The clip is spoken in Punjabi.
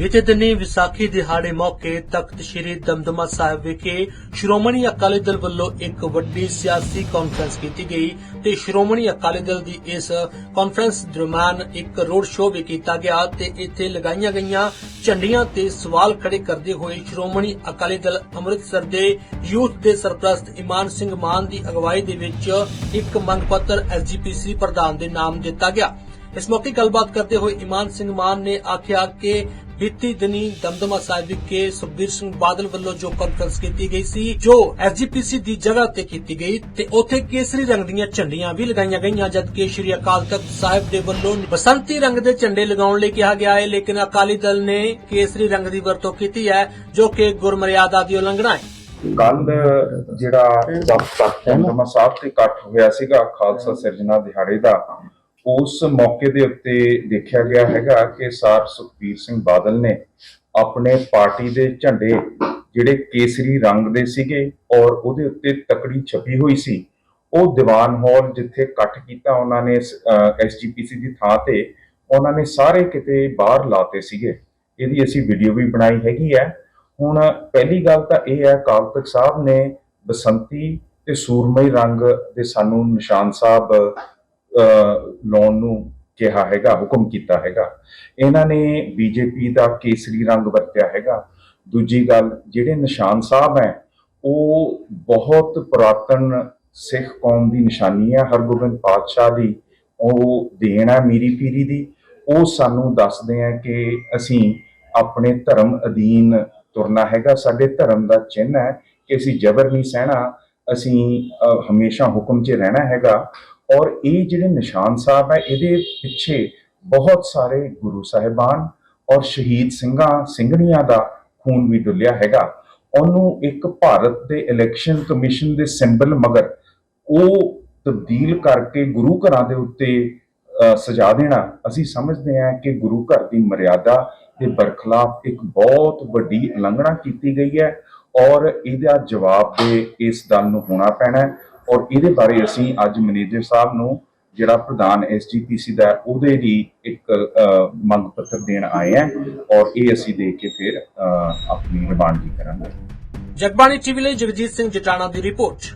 ਬੀਤੇ ਦਿਨੀ ਵਿਸਾਖੀ ਦਿਹਾੜੇ ਮੌਕੇ ਤਖਤ ਸ੍ਰੀ ਦਮਦਮਾ ਸਾਹਿਬ ਵਿਖੇ ਸ਼੍ਰੋਮਣੀ ਅਕਾਲੀ ਦਲ ਵੱਲੋਂ ਇੱਕ ਵੱਡੀ ਸਿਆਸੀ ਕਾਨਫਰੰਸ ਕੀਤੀ ਗਈ ਤੇ ਸ਼੍ਰੋਮਣੀ ਅਕਾਲੀ ਦਲ ਦੀ ਇਸ ਕਾਨਫਰੰਸ ਦਰਮਿਆਨ ਇੱਕ ਰੋਡ ਸ਼ੋਅ ਵੀ ਕੀਤਾ ਗਿਆ ਤੇ ਇੱਥੇ ਲਗਾਈਆਂ ਗਈਆਂ ਝੰਡੀਆਂ ਤੇ ਸਵਾਲ ਖੜੇ ਕਰਦੇ ਹੋਏ ਸ਼੍ਰੋਮਣੀ ਅਕਾਲੀ ਦਲ ਅੰਮ੍ਰਿਤਸਰ ਦੇ ਯੂਥ ਦੇ ਸਰਪ੍ਰਸਤ ਇਮਾਨ ਸਿੰਘ ਮਾਨ ਦੀ ਅਗਵਾਈ ਦੇ ਵਿੱਚ ਇੱਕ ਮੰਗ ਪੱਤਰ ਐਸਜੀਪੀਸੀ ਪ੍ਰਧਾਨ ਦੇ ਨਾਮ ਦਿੱਤਾ ਗਿਆ। ਇਸ ਮੌਕੇ ਗੱਲਬਾਤ ਕਰਦੇ ਹੋਏ ਇਮਾਨ ਸਿੰਘ ਮਾਨ ਨੇ ਆਖਿਆ ਕਿ ਬੀਤੀ ਦਿਨੀ ਦਮਦਮਾ ਸਾਹਿਬ ਵਿਖੇ ਸੁਖਬੀਰ ਸਿੰਘ ਬਾਦਲ ਵੱਲੋਂ ਜੋ ਕਾਨਫਰੰਸ ਕੀਤੀ ਗਈ ਸੀ, ਜੋ ਐਸਜੀਪੀਸੀ ਦੀ ਜਗ੍ਹਾ ਤੇ ਕੀਤੀ ਗਈ ਤੇ ਉੱਥੇ ਕੇਸਰੀ ਰੰਗ ਦੀਆਂ ਝੰਡੀਆਂ ਵੀ ਲਗਾਈਆਂ ਗਈਆਂ, ਜਦਕਿ ਸ਼੍ਰੀ ਅਕਾਲ ਤਖਤ ਸਾਹਿਬ ਦੇ ਵੱਲੋਂ ਬਸੰਤੀ ਰੰਗ ਦੇ ਝੰਡੇ ਲਗਾਉਣ ਲਈ ਕਿਹਾ ਗਿਆ ਹੈ, ਲੇਕਿਨ ਅਕਾਲੀ ਦਲ ਨੇ ਕੇਸਰੀ ਰੰਗ ਦੀ ਵਰਤੋਂ ਕੀਤੀ ਹੈ, ਜੋ ਕਿ ਗੁਰਮਰਿਆਦਾ ਦੀ ਉਲੰਘਣਾ ਹੈ। ਕੱਲ ਜਿਹੜਾ ਦਮਦਮਾ ਸਾਹਿਬ ਤੇ ਇਕੱਠ ਹੋਇਆ ਸੀਗਾ, ਖਾਲਸਾ ਸਿਰਜਣਾ ਦਿਹਾੜੇ ਦਾ ਉਸ ਮੌਕੇ ਦੇ ਉੱਤੇ ਦੇਖਿਆ ਗਿਆ ਹੈਗਾ ਕਿ ਸਰ ਸੁਖਬੀਰ ਸਿੰਘ ਬਾਦਲ ਨੇ ਆਪਣੇ ਪਾਰਟੀ ਦੇ ਝੰਡੇ ਜਿਹੜੇ ਕੇਸਰੀ ਰੰਗ ਦੇ ਸੀਗੇ ਔਰ ਉਹਦੇ ਉੱਤੇ ਤਕੜੀ ਛਪੀ ਹੋਈ ਸੀ, ਉਹ ਦੀਵਾਨ ਹਾਲ ਜਿੱਥੇ ਇਕੱਠ ਕੀਤਾ ਉਹਨਾਂ ਨੇ ਐਸਜੀਪੀਸੀ ਦੀ ਥਾਂ ਤੇ, ਉਹਨਾਂ ਨੇ ਸਾਰੇ ਕਿਤੇ ਬਾਹਰ ਲਾਤੇ ਸੀਗੇ। ਇਹਦੀ ਅਸੀਂ ਵੀਡੀਓ ਵੀ ਬਣਾਈ ਹੈਗੀ ਹੈ। ਹੁਣ ਪਹਿਲੀ ਗੱਲ ਤਾਂ ਇਹ ਹੈ, ਅਕਾਲ ਤਖਤ ਸਾਹਿਬ ਨੇ ਬਸੰਤੀ ਤੇ ਸੂਰਮਈ ਰੰਗ ਦੇ ਸਾਨੂੰ ਨਿਸ਼ਾਨ ਸਾਹਿਬ ਲਾਉਣ ਨੂੰ ਕਿਹਾ ਹੈਗਾ ਹੁਕਮ ਕੀਤਾ ਹੈਗਾ। ਇਹਨਾਂ ਨੇ ਬੀਜੇਪੀ ਦਾ ਕੇਸਰੀ ਰੰਗ ਵਰਤਿਆ ਹੈਗਾ। ਦੂਜੀ ਗੱਲ ਜਿਹੜੇ ਨਿਸ਼ਾਨ ਸਾਹਿਬ ਹੈ ਉਹ ਬਹੁਤ ਪੁਰਾਤਨ ਸਿੱਖ ਕੌਮ ਦੀ ਨਿਸ਼ਾਨੀ ਹੈ ਹਰਗੋਬਿੰਦ ਪਾਤਸ਼ਾਹ ਦੀ। ਉਹ ਦੇਣ ਹੈ ਮੀਰੀ ਪੀਰੀ ਦੀ। ਉਹ ਸਾਨੂੰ ਦੱਸਦੇ ਆ ਕਿ ਅਸੀਂ ਆਪਣੇ ਧਰਮ ਅਧੀਨ ਤੁਰਨਾ ਹੈਗਾ। ਸਾਡੇ ਧਰਮ ਦਾ ਚਿੰਨ੍ਹ ਹੈ ਕਿ ਅਸੀਂ ਜ਼ਬਰ ਨਹੀਂ ਸਹਿਣਾ ਅਸੀਂ ਅਹ, ਹਮੇਸ਼ਾ ਹੁਕਮ 'ਚ ਰਹਿਣਾ ਹੈਗਾ। ਔਰ ਇਹ ਜਿਹੜੇ ਨਿਸ਼ਾਨ ਸਾਹਿਬ ਹੈ ਇਹਦੇ ਪਿੱਛੇ ਬਹੁਤ ਸਾਰੇ ਗੁਰੂ ਸਾਹਿਬਾਨ ਔਰ ਸ਼ਹੀਦ ਸਿੰਘਾਂ ਸਿੰਘਣੀਆਂ ਦਾ ਖੂਨ ਵੀ ਡੁੱਲਿਆ ਹੈਗਾ। ਉਹਨੂੰ ਇੱਕ ਭਾਰਤ ਦੇ ਇਲੈਕਸ਼ਨ ਕਮਿਸ਼ਨ ਦੇ ਸਿੰਬਲ ਮਗਰ ਉਹ ਤਬਦੀਲ ਕਰਕੇ ਗੁਰੂ ਘਰਾਂ ਦੇ ਉੱਤੇ ਅਹ, ਸਜਾ ਦੇਣਾ ਅਸੀਂ ਸਮਝਦੇ ਹਾਂ ਕਿ ਗੁਰੂ ਘਰ ਦੀ ਮਰਿਆਦਾ ਦੇ ਬਰਖਲਾਫ ਇੱਕ ਬਹੁਤ ਵੱਡੀ ਉਲੰਘਣਾ ਕੀਤੀ ਗਈ ਹੈ ਔਰ ਇਹਦਾ ਜਵਾਬ ਦੇ ਇਸ ਦਲ ਨੂੰ ਹੋਣਾ ਪੈਣਾ ਔਰ ਇਹਦੇ ਬਾਰੇ ਅਸੀਂ ਅੱਜ ਮੈਨੇਜਰ ਸਾਹਿਬ ਨੂੰ ਜਿਹੜਾ ਪ੍ਰਧਾਨ ਐਸਜੀਪੀਸੀ ਦਾ ਉਹਦੇ ਦੀ ਇੱਕ ਮੰਗ ਪੱਤਰ ਦੇਣ ਆਏ ਆ ਔਰ ਇਹ ਅਸੀਂ ਦੇ ਕੇ ਫਿਰ ਆਪਣੀ ਰਵਾਨਗੀ ਕਰਾਂਗੇ। ਜਗਬਾਣੀ ਟੀਵੀ ਲਈ ਜਗਜੀਤ ਸਿੰਘ ਜਟਾਣਾ ਦੀ ਰਿਪੋਰਟ।